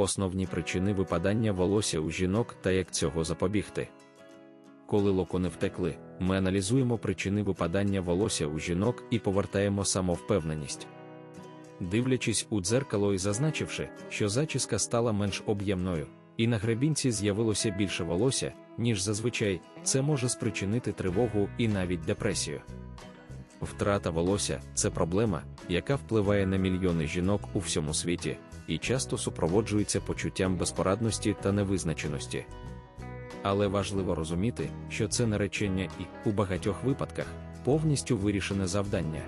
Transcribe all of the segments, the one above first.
основні причини випадання волосся у жінок та як цього запобігти. Коли локони втекли, ми аналізуємо причини випадання волосся у жінок і повертаємо самовпевненість. Дивлячись у дзеркало і зазначивши, що зачіска стала менш об'ємною, і на гребінці з'явилося більше волосся, ніж зазвичай, це може спричинити тривогу і навіть депресію. Втрата волосся це проблема, яка впливає на мільйони жінок у всьому світі, і часто супроводжується почуттям безпорадності та невизначеності. Але важливо розуміти, що це наречення і, у багатьох випадках, повністю вирішене завдання.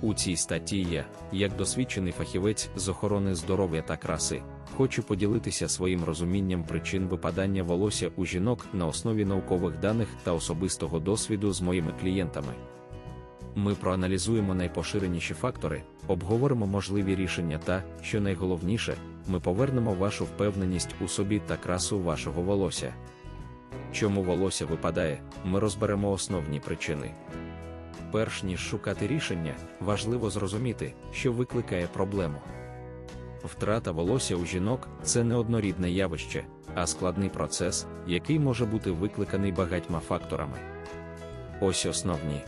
У цій статті я, як досвідчений фахівець з охорони здоров'я та краси, хочу поділитися своїм розумінням причин випадання волосся у жінок на основі наукових даних та особистого досвіду з моїми клієнтами. Ми проаналізуємо найпоширеніші фактори, обговоримо можливі рішення та, що найголовніше, ми повернемо вашу впевненість у собі та красу вашого волосся. Чому волосся випадає, ми розберемо основні причини. Перш ніж шукати рішення, важливо зрозуміти, що викликає проблему. Втрата волосся у жінок це не однорідне явище, а складний процес, який може бути викликаний багатьма факторами. Ось основні.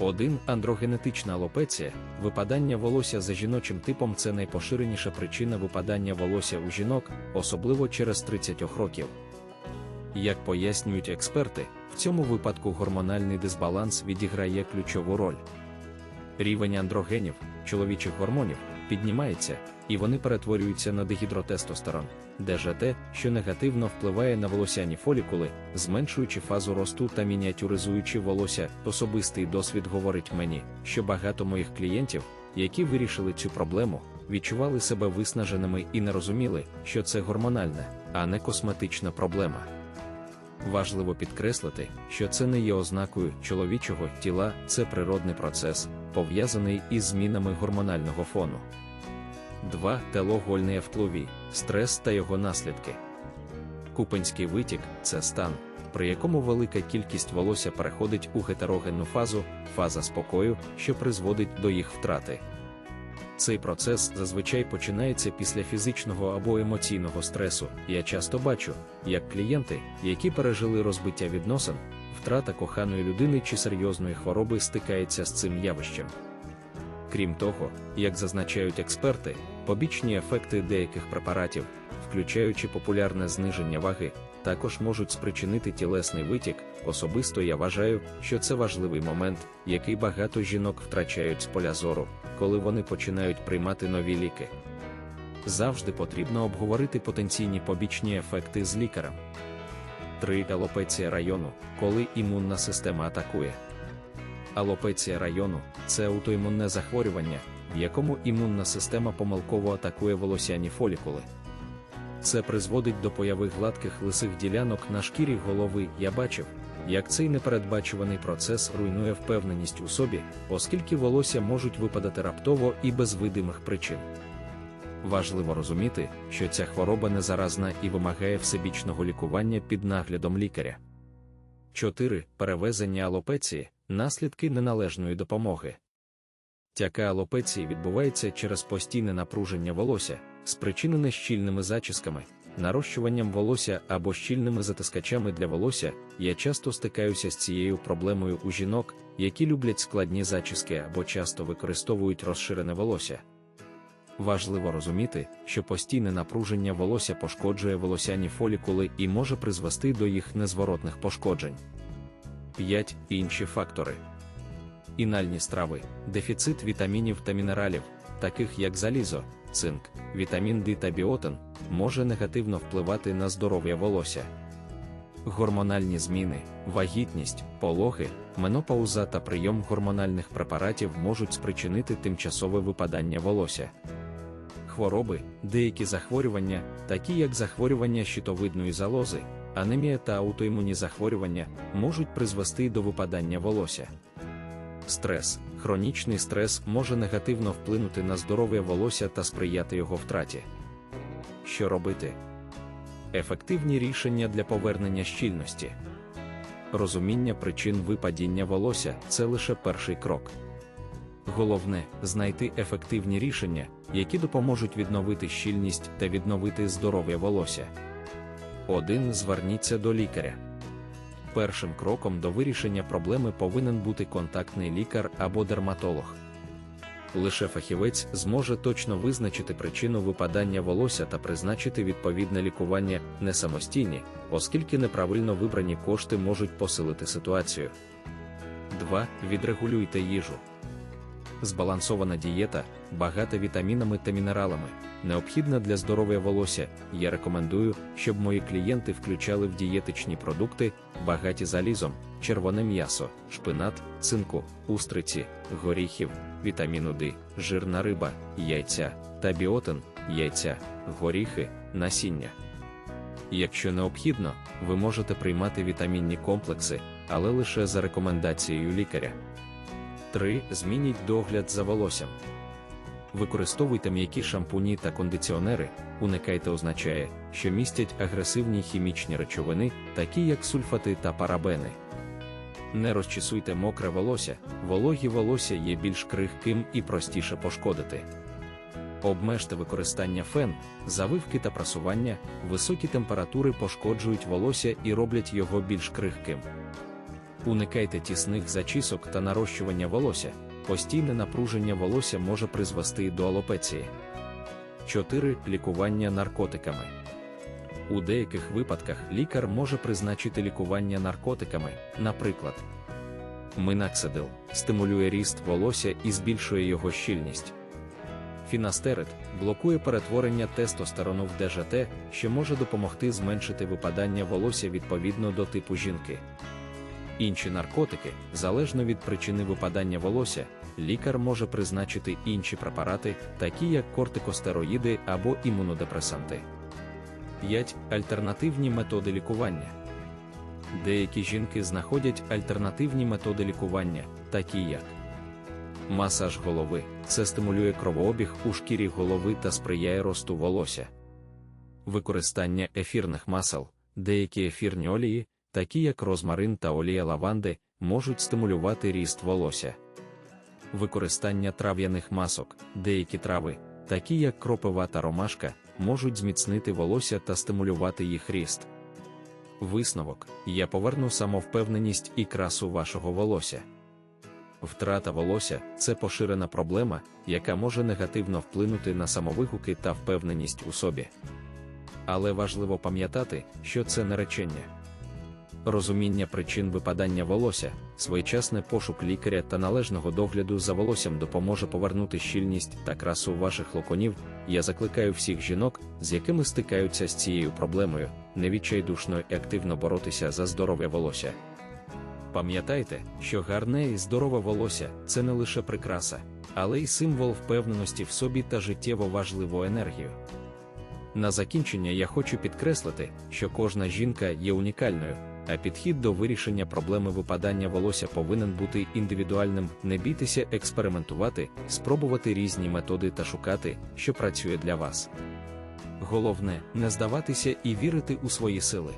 1. Андрогенетична алопеція, випадання волосся за жіночим типом це найпоширеніша причина випадання волосся у жінок, особливо через 30 років. Як пояснюють експерти, в цьому випадку гормональний дисбаланс відіграє ключову роль. Рівень андрогенів, чоловічих гормонів, піднімається, і вони перетворюються на дегідротестостерон, ДЖТ, що негативно впливає на волосяні фолікули, зменшуючи фазу росту та мініатюризуючи волосся. Особистий досвід говорить мені, що багато моїх клієнтів, які вирішили цю проблему, відчували себе виснаженими і не розуміли, що це гормональна, а не косметична проблема. Важливо підкреслити, що це не є ознакою чоловічого тіла, це природний процес, пов'язаний із змінами гормонального фону. 2. Телогольний втлові, стрес та його наслідки. Купенський витік це стан, при якому велика кількість волосся переходить у гетерогенну фазу, фаза спокою, що призводить до їх втрати. Цей процес зазвичай починається після фізичного або емоційного стресу. Я часто бачу, як клієнти, які пережили розбиття відносин, втрата коханої людини чи серйозної хвороби стикається з цим явищем. Крім того, як зазначають експерти, побічні ефекти деяких препаратів, включаючи популярне зниження ваги, також можуть спричинити тілесний витік. Особисто я вважаю, що це важливий момент, який багато жінок втрачають з поля зору, коли вони починають приймати нові ліки. Завжди потрібно обговорити потенційні побічні ефекти з лікарем. 3. Алопеція району, коли імунна система атакує. Алопеція району це аутоімунне захворювання, в якому імунна система помилково атакує волосяні фолікули. Це призводить до появи гладких лисих ділянок на шкірі голови. Я бачив, як цей непередбачуваний процес руйнує впевненість у собі, оскільки волосся можуть випадати раптово і без видимих причин. Важливо розуміти, що ця хвороба не заразна і вимагає всебічного лікування під наглядом лікаря. 4. Перевезення алопеції наслідки неналежної допомоги. Тяка алопеції відбувається через постійне напруження волосся, спричинене щільними зачісками, нарощуванням волосся або щільними затискачами для волосся. Я часто стикаюся з цією проблемою у жінок, які люблять складні зачіски або часто використовують розширене волосся. Важливо розуміти, що постійне напруження волосся пошкоджує волосяні фолікули і може призвести до їх незворотних пошкоджень. 5. Інші фактори. Інальні страви, дефіцит вітамінів та мінералів, таких як залізо, цинк, вітамін Д та біотин, може негативно впливати на здоров'я волосся. Гормональні зміни, вагітність, пологи, менопауза та прийом гормональних препаратів можуть спричинити тимчасове випадання волосся. Хвороби, деякі захворювання, такі як захворювання щитовидної залози, анемія та аутоімунні захворювання, можуть призвести до випадання волосся. Стрес, хронічний стрес може негативно вплинути на здоров'я волосся та сприяти його втраті. Що робити? Ефективні рішення для повернення щільності. Розуміння причин випадіння волосся це лише перший крок. Головне знайти ефективні рішення, які допоможуть відновити щільність та відновити здоров'я волосся. 1. Зверніться до лікаря. Першим кроком до вирішення проблеми повинен бути контактний лікар або дерматолог. Лише фахівець зможе точно визначити причину випадання волосся та призначити відповідне лікування не самостійні, оскільки неправильно вибрані кошти можуть посилити ситуацію. 2. Відрегулюйте їжу. Збалансована дієта, багата вітамінами та мінералами, необхідна для здоров'я волосся. Я рекомендую, щоб мої клієнти включали в дієтичні продукти, багаті залізом, червоне м'ясо, шпинат, цинку, устриці, горіхів, вітаміну Д, жирна риба, яйця та біотин, яйця, горіхи, насіння. Якщо необхідно, ви можете приймати вітамінні комплекси, але лише за рекомендацією лікаря. 3. Змініть догляд за волоссям. Використовуйте м'які шампуні та кондиціонери, уникайте означає, що містять агресивні хімічні речовини, такі як сульфати та парабени. Не розчісуйте мокре волосся, вологі волосся є більш крихким і простіше пошкодити. Обмежте використання фен, завивки та прасування, високі температури пошкоджують волосся і роблять його більш крихким. Уникайте тісних зачісок та нарощування волосся, постійне напруження волосся може призвести до алопеції. 4. Лікування наркотиками. У деяких випадках лікар може призначити лікування наркотиками, наприклад, Минаксидил стимулює ріст волосся і збільшує його щільність. Фінастерид блокує перетворення тестостерону в ДЖТ, що може допомогти зменшити випадання волосся відповідно до типу жінки. Інші наркотики, залежно від причини випадання волосся, лікар може призначити інші препарати, такі як кортикостероїди або імунодепресанти. 5. Альтернативні методи лікування. Деякі жінки знаходять альтернативні методи лікування, такі як масаж голови, це стимулює кровообіг у шкірі голови та сприяє росту волосся. Використання ефірних масел, деякі ефірні олії, такі як розмарин та олія лаванди, можуть стимулювати ріст волосся. Використання трав'яних масок, деякі трави, такі як кропива та ромашка, можуть зміцнити волосся та стимулювати їх ріст. Висновок: я поверну самовпевненість і красу вашого волосся. Втрата волосся це поширена проблема, яка може негативно вплинути на самовигуки та впевненість у собі. Але важливо пам'ятати, що це не речення. Розуміння причин випадання волосся, своєчасний пошук лікаря та належного догляду за волоссям допоможе повернути щільність та красу ваших локонів. Я закликаю всіх жінок, з якими стикаються з цією проблемою, невідчайдушно і активно боротися за здоров'я волосся. Пам'ятайте, що гарне і здорове волосся це не лише прикраса, але й символ впевненості в собі та життєво важливу енергію. На закінчення я хочу підкреслити, що кожна жінка є унікальною, а підхід до вирішення проблеми випадання волосся повинен бути індивідуальним. Не бійтеся експериментувати, спробувати різні методи та шукати, що працює для вас. Головне не здаватися і вірити у свої сили.